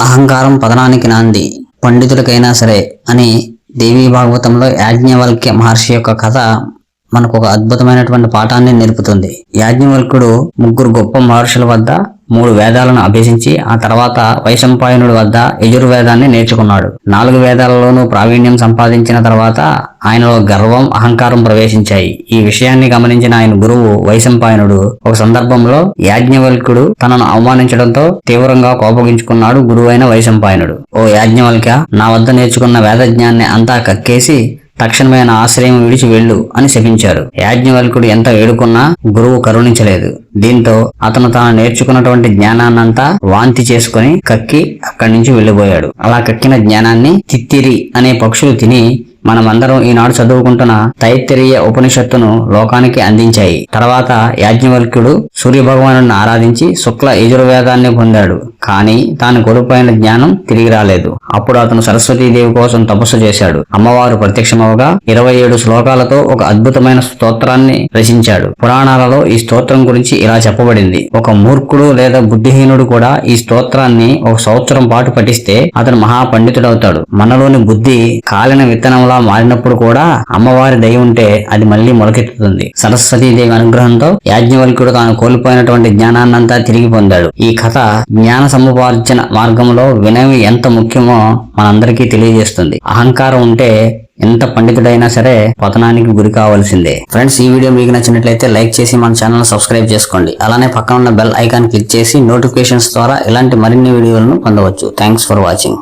అహంకారం పతనానికి నాంది. పండితులకైనా సరే అని దేవీ భాగవతంలో యాజ్ఞవల్క్య మహర్షి యొక్క కథ మనకు ఒక అద్భుతమైనటువంటి పాఠాన్ని నేర్పుతుంది. యాజ్ఞవల్కుడు ముగ్గురు గొప్ప మహర్షుల వద్ద మూడు వేదాలను అభ్యసించి ఆ తర్వాత వైశంపాయనుడి వద్ద యజుర్వేదాన్ని నేర్చుకున్నాడు. నాలుగు వేదాలలోనూ ప్రావీణ్యం సంపాదించిన తర్వాత ఆయనలో గర్వం అహంకారం ప్రవేశించాయి. ఈ విషయాన్ని గమనించిన ఆయన గురువు వైశంపాయనుడు ఒక సందర్భంలో యాజ్ఞవల్కుడు తనను అవమానించడంతో తీవ్రంగా కోపగించుకున్నాడు గురువైన వైశంపాయనుడు. ఓ యాజ్ఞవల్క్య నా వద్ద నేర్చుకున్న వేదజ్ఞాన్ని అంతా కక్కేసి తక్షణమే ఆశ్రయం విడిచి వెళ్ళు అని శపించారు. యాజ్ఞవల్కుడు ఎంత వేడుకున్నా గురువు కరుణించలేదు. దీంతో అతను తాను నేర్చుకున్నటువంటి జ్ఞానాన్నంతా వాంతి చేసుకుని కక్కి అక్కడి నుంచి వెళ్ళిపోయాడు అలా కక్కిన జ్ఞానాన్ని తిత్తిరి అనే పక్షులు తిని మనమందరం ఈనాడు చదువుకుంటున్న తైత్తరీయ ఉపనిషత్తును లోకానికి అందించాయి. తర్వాత యాజ్ఞవల్క్యుడు సూర్య భగవానుడిని ఆరాధించి శుక్ల యజుర్వేదాన్ని పొందాడు. కానీ తాను కోల్పోయిన జ్ఞానం తిరిగి రాలేదు. అప్పుడు అతను సరస్వతీదేవి కోసం తపస్సు చేశాడు. అమ్మవారు ప్రత్యక్షమవగా ఇరవై ఏడు శ్లోకాలతో ఒక అద్భుతమైన స్తోత్రాన్ని రచించాడు. పురాణాలలో ఈ స్తోత్రం గురించి ఇలా చెప్పబడింది. ఒక మూర్ఖుడు లేదా బుద్ధిహీనుడు కూడా ఈ స్తోత్రాన్ని ఒక సంవత్సరం పాటు పఠిస్తే అతను మహాపండితుడవుతాడు. మనలోని బుద్ధి కాలిన విత్తనంలా మారినప్పుడు కూడా అమ్మవారి దయ ఉంటే అది మళ్ళీ మొలకెత్తుతుంది. సరస్వతీదేవి అనుగ్రహంతో యాజ్ఞవల్క్యుడు తాను కోల్పోయినటువంటి జ్ఞానాన్నంతా తిరిగి పొందాడు. ఈ కథ జ్ఞాన సముపార్జన మార్గంలో వినయం ఎంత ముఖ్యమో మనందరికీ తెలియజేస్తుంది. అహంకారం ఉంటే ఎంత పండితుడైనా సరే పతనానికి గురి కావాల్సిందే. ఫ్రెండ్స్ ఈ వీడియో మీకు నచ్చినట్లయితే లైక్ చేసి మన ఛానల్ సబ్స్క్రైబ్ చేసుకోండి. అలానే పక్కన ఉన్న బెల్ ఐకాన్ క్లిక్ చేసి నోటిఫికేషన్స్ ద్వారా ఇలాంటి మరిన్ని వీడియోలను పొందవచ్చు. Thanks for watching.